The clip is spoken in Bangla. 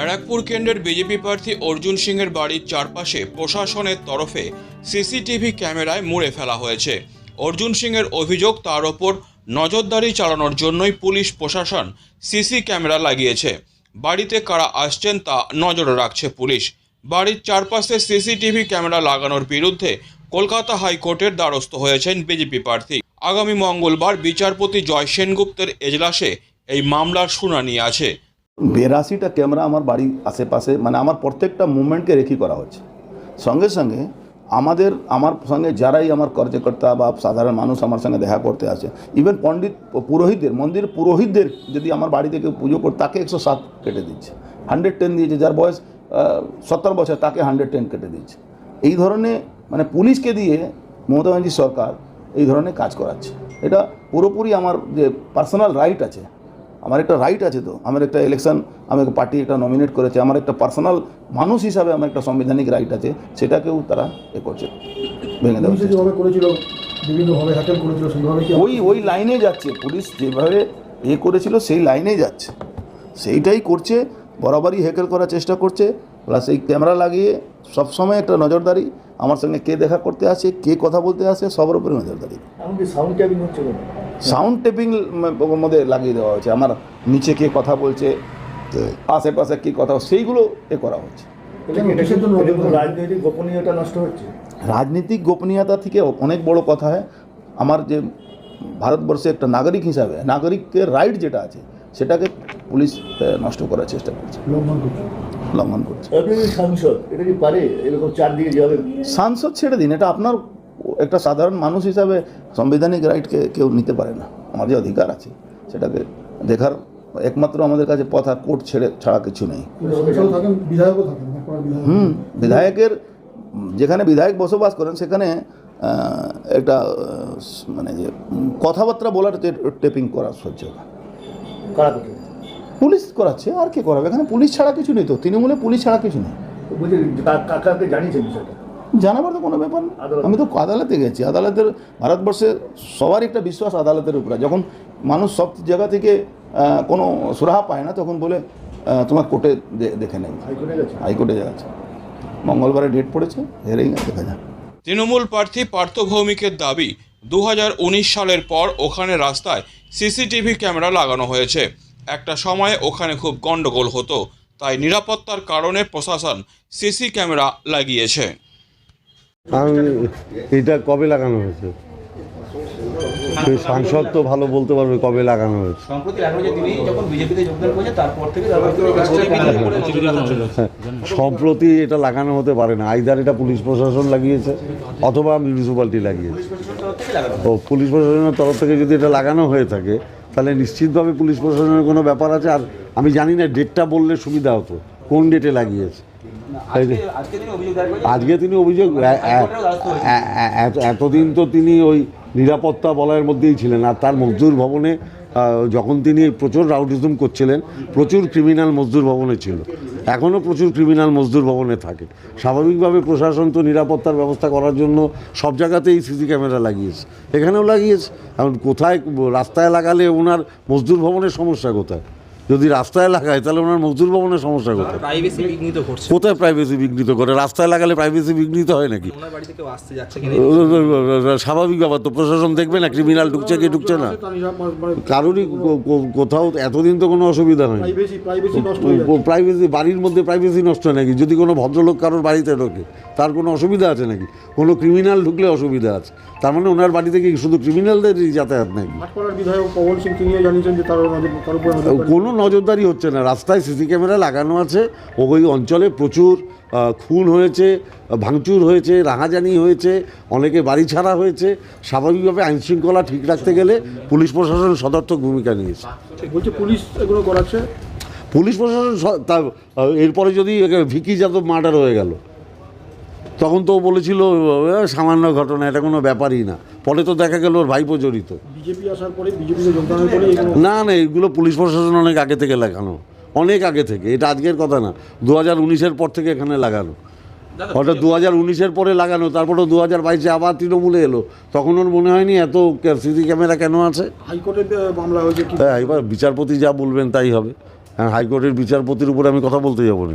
ব্যারাকপুর কেন্দ্রের বিজেপি প্রার্থী অর্জুন সিংয়ের বাড়ির চারপাশে প্রশাসনের তরফে সিসিটিভি ক্যামেরায় মুড়ে ফেলা হয়েছে। অর্জুন সিংয়ের অভিযোগ, তার ওপর নজরদারি চালানোর জন্যই পুলিশ প্রশাসন সিসি ক্যামেরা লাগিয়েছে। বাড়িতে কারা আসছেন তা নজরে রাখছে পুলিশ। বাড়ির চারপাশে সিসিটিভি ক্যামেরা লাগানোর বিরুদ্ধে কলকাতা হাইকোর্টের দ্বারস্থ হয়েছেন বিজেপি প্রার্থী। আগামী মঙ্গলবার বিচারপতি জয় সেনগুপ্তের এজলাসে এই মামলার শুনানি আছে। বিরাশিটা ক্যামেরা আমার বাড়ির আশেপাশে মানে আমার প্রত্যেকটা মুভমেন্টকে রেখি করা হচ্ছে সঙ্গে সঙ্গে আমাদের, আমার সঙ্গে যারাই আমার কার্যকর্তা বা সাধারণ মানুষ আমার সঙ্গে দেখা করতে আসে ইভেন পণ্ডিত পুরোহিতদের, মন্দির পুরোহিতদের যদি আমার বাড়ি থেকে পুজো করে, তাকে একশো সাত কেটে দিচ্ছে। হান্ড্রেড টেন দিয়েছে, যার বয়স সত্তর বছর, তাকে হান্ড্রেড টেন কেটে দিচ্ছে। এই ধরনের মানে পুলিশকে দিয়ে মমতা সরকার এই ধরনের কাজ করাচ্ছে। এটা পুরোপুরি আমার যে পার্সোনাল রাইট আছে আমার একটা রাইট আছে তো। আমার একটা ইলেকশন আমাকে পার্টি একটা নমিনেট করেছে। আমার একটা পার্সোনাল মানুষ হিসাবে আমার একটা সাংবিধানিক রাইট আছে। সেটাকেও তারা এ করছে। ভেঙে দেওয়া করেছিল বিভিন্নভাবে হ্যাকেল করেছিল সেইভাবে ওই ওই লাইনে যাচ্ছে। পুলিশ যেভাবে এ করেছিল সেই লাইনে যাচ্ছে। সেইটাই করছে বরাবরই হেকেল করার চেষ্টা করছে। প্লাস এই ক্যামেরা লাগিয়ে সবসময় একটা নজরদারি। আমার সঙ্গে কে দেখা করতে আসে কে কথা বলতে আসে সবার উপরে নজরদারি। এমনকি সাউন্ড ক্যাবিং হচ্ছে সাউন্ড টেপিং মধ্যে লাগিয়ে দেওয়া হয়েছে। আমার নিচে কে কথা বলছে আশেপাশে কী কথা সেইগুলো এ করা হচ্ছে। রাজনৈতিক গোপনীয়তা নষ্ট হচ্ছে? রাজনীতিক গোপনীয়তা থেকে অনেক বড় কথা হয়। আমার যে ভারতবর্ষে একটা নাগরিক হিসাবে নাগরিকের রাইট যেটা আছে সেটাকে পুলিশ নষ্ট করার চেষ্টা করছে। লঙ্ঘন করছে। লঙ্ঘন করছে। সাংসদ? এটা কি পারে? এরকম চারদিকে যাবে? সাংসদ ছেড়ে দিন এটা আপনার একটা সাধারণ মানুষ হিসাবে সাংবিধানিক রাইটকে কেউ নিতে পারে না। আমাদের অধিকার আছে সেটাকে দেখার একমাত্র আমাদের কাছে পথ আর কোর্ট ছেড়ে ছাড়া কিছু নেই। হুম বিধায়কের যেখানে বিধায়ক বসবাস করেন সেখানে একটা মানে যে কথাবার্তা বলার টেপিং করা সহ্য হয়। পুলিশ করাচ্ছে আর কে করাবে? এখানে পুলিশ ছাড়া কিছু নেই তো। তৃণমূলে পুলিশ ছাড়া কিছু নেই। বলছি কা- কা- জানিয়েছে বিষয়টা? জানাবার তো কোনো ব্যাপার না। আমি তো আদালতে গেছি। আদালতের ভারতবর্ষে সবারই একটা বিশ্বাস আদালতের উপরে। যখন মানুষ সব জায়গা থেকে কোনো সুরাহা পায় না তখন বলে তোমার কোর্টে দেখে নেই হাইকোর্টে যাচ্ছে। মঙ্গলবারে ডেট পড়েছে হেরেই দেখা যায় তৃণমূল প্রার্থী পার্থ ভৌমিকের দাবি দু হাজার উনিশ সালের পর ওখানে রাস্তায় সিসিটিভি ক্যামেরা লাগানো হয়েছে। একটা সময়ে ওখানে খুব গন্ডগোল হতো তাই নিরাপত্তার কারণে প্রশাসন সিসি ক্যামেরা লাগিয়েছে। এটা কবে লাগানো হয়েছে? সেই সাংসদ তো ভালো বলতে পারবে কবে লাগানো হয়েছে। সম্প্রতি এটা লাগানো হতে পারে না। আইদার এটা পুলিশ প্রশাসন লাগিয়েছে অথবা মিউনিসিপ্যালিটি লাগিয়েছে। ও পুলিশ প্রশাসনের তরফ থেকে যদি এটা লাগানো হয়ে থাকে তাহলে নিশ্চিতভাবে পুলিশ প্রশাসনের কোনো ব্যাপার আছে। আর আমি জানি না ডেটটা বললে সুবিধা হতো। কোন ডেটে লাগিয়েছে? আজকে তিনি অভিযোগ এতদিন তো তিনি ওই নিরাপত্তা বলয়ের মধ্যেই ছিলেন আর তার মজদুর ভবনে যখন তিনি প্রচুর রাউডিজম করছিলেন প্রচুর ক্রিমিনাল মজদুর ভবনে ছিল। এখনও প্রচুর ক্রিমিনাল মজদুর ভবনে থাকে। স্বাভাবিকভাবে প্রশাসন তো নিরাপত্তার ব্যবস্থা করার জন্য সব জায়গাতেই সিসি ক্যামেরা লাগিয়েছে। এখানেও লাগিয়েছে। এখন কোথায় রাস্তায় লাগালে ওনার মজদুর ভবনের সমস্যা কোথায়? যদি রাস্তায় লাগায় তাহলে ওনার মজদুর ভবনের সমস্যা কোথায়? প্রাইভেসি বিঘ্নিত করছে। কোথায় প্রাইভেসি বিঘ্নিত করে? রাস্তায় লাগালে প্রাইভেসি বিঘ্নিত হয় নাকি? ওনার বাড়ি থেকে আসতে যাচ্ছে কিনা? স্বাভাবিক ব্যাপার তো প্রশাসন দেখবে না ক্রিমিনাল ঢুকছে কি ঢুকছে না? কারোরই কো- কোথাও এতদিন তো কোনো অসুবিধা হয় প্রাইভেসি প্রাইভেসি নষ্ট হয়ে যাচ্ছে। প্রাইভেসি বাড়ির মধ্যে প্রাইভেসি নষ্ট হয় নাকি? যদি কোনো ভদ্রলোক কারোর বাড়িতে ঢোকে তার কোনো অসুবিধা আছে নাকি? কোনো ক্রিমিনাল ঢুকলে অসুবিধা আছে। তার মানে ওনার বাড়ি থেকে কি শুধু ক্রিমিনালদেরই যাতায়াত নাকি? কোনো নজরদারি হচ্ছে না। রাস্তায় সিসি ক্যামেরা লাগানো আছে। ওই অঞ্চলে প্রচুর খুন হয়েছে ভাঙচুর হয়েছে রাহাজানি হয়েছে অনেকে বাড়ি ছাড়া হয়েছে। স্বাভাবিকভাবে আইন শৃঙ্খলা ঠিক রাখতে গেলে পুলিশ প্রশাসন সদর্থক ভূমিকা নিয়েছে। বলছে পুলিশ এগুলো করাচ্ছে? পুলিশ প্রশাসন এরপরে যদি ভিকি যাদব মার্ডার হয়ে গেল তখন তো ও বলেছিল সামান্য ঘটনা এটা কোনো ব্যাপারই না। পরে তো দেখা গেল ওর ভাইপো জড়িত। বিজেপি আসার পরে বিজেপিতে যোগদানের পরে না না এগুলো পুলিশ প্রশাসন অনেক আগে থেকে লাগানো। অনেক আগে থেকে এটা আজকের কথা না দু হাজার উনিশের পর থেকে এখানে লাগানো। ওটা দু হাজার উনিশের পরে লাগানো তারপরে দু হাজার বাইশে আবার তৃণমূলে এলো। তখন ওর মনে হয়নি এত সিসি ক্যামেরা কেন আছে? হাইকোর্টে আহ, মামলা হয়েছে হ্যাঁ এবার বিচারপতি যা বলবেন তাই হবে। হ্যাঁ হাইকোর্টের বিচারপতির উপরে আমি কথা বলতে যাব না